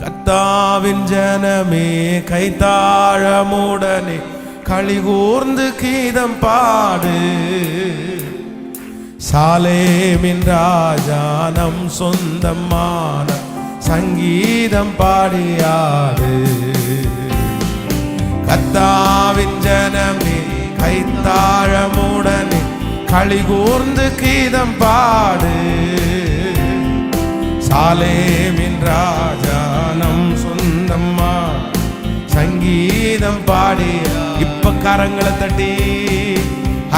கத்தாவின் ஜனமே கைத்தாழமுடனே களிகூர்ந்து கீதம் பாடு. சாலேமின் ராஜானம் சொந்தமான சங்கீதம் பாடியாடு. கத்தாவின் ஜனமே கைத்தாழமுடனே களிகூர்ந்து கீதம் பாடு. சாலேமின் ராஜா ராஜானம் சொந்தம்மா. சங்கீதம் பாடி. இப்ப கரங்களை தட்டி.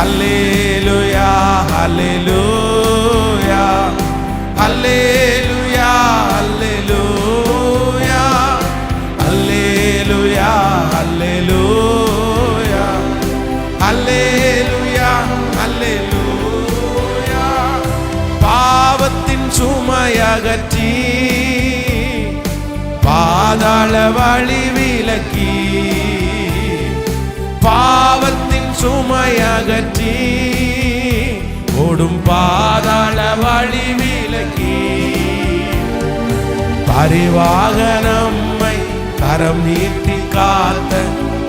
அல்லேலுயா அல்லேலுயா அல்லேலுயா அல்லேலுயா அல்லேலுயா அல்லேலுயா அல்லேலுயா அல்லேலுயா பாவத்தின் சுமையகற்றி பாதாள வழி விலக்கி பாவத்தின் சுமையகற்றி ஓடும் பாதாள வழி விலக்கி பரிவாக நம்மை கரம் நீட்டி காத்த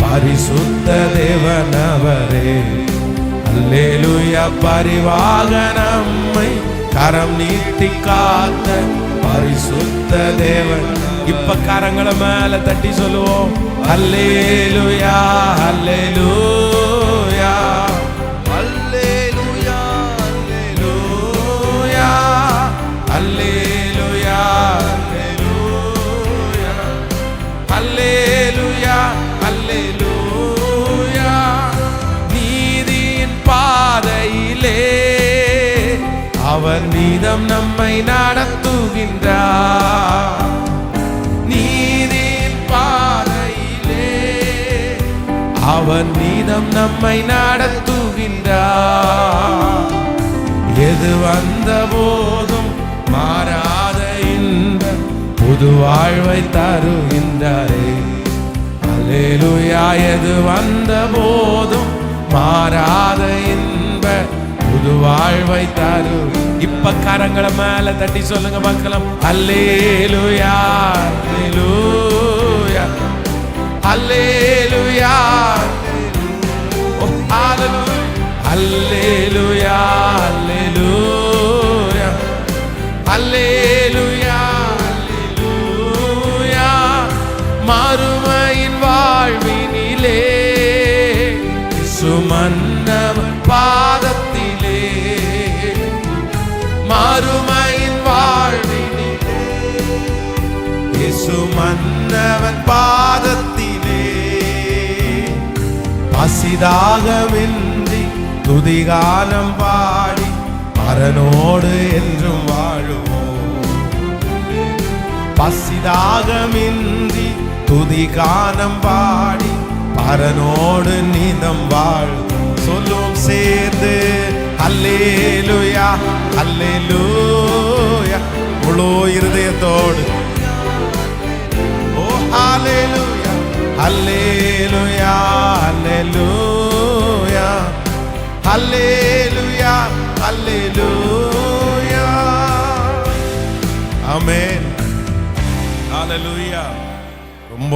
பரிசுத்த தேவனவரே. அல்லேலூயா பரிவாக நம்மை கரம் நீட்டி காத்த பரிசுத்த தேவன் இப்ப கரங்களை மேல தட்டி சொல்லுவோம். அல்லேலுயா அல்லேலூயா அல்லேலூயா அல்லேலூயா அல்லேலூயா அல்லேலூயா அல்லேலூயா நீதியின் பாதையிலே அவர் நீதம் நம்மை நடத்துகின்றார். அவன் நீதம் நம்மை நடத்துகின்றார் எது வந்த போதும் மாறாத இன்ப புது வாழ்வை தருகின்றாரே. அலேலுயா எது வந்த போதும் மாறாத இன்ப புது வாழ்வை தரு. இப்ப கரங்களை மேல தட்டி சொல்லுங்க மக்களும். அல்லேலுயா. Alleluia, Alleluia, Alleluia, Alleluia. மறுமையின் வாழ்வினிலே சுமன்னவன் பா பசிதாகமின்றி துதிகாலம் பாடி பரனோடு என்றும் வாழுவோம். பசிதாகமின்றி துதிகானம் பாடி பரனோடு நீதம் வாழ்வோம். சொல்லும் சேர்ந்து அல்லேலுயா அல்லேலூயா. முழு இருதயத்தோடு. ஓ ஹalleluya ஹalleluya Hallelujah. Hallelujah. Hallelujah. Amen. Hallelujah. ரொம்ப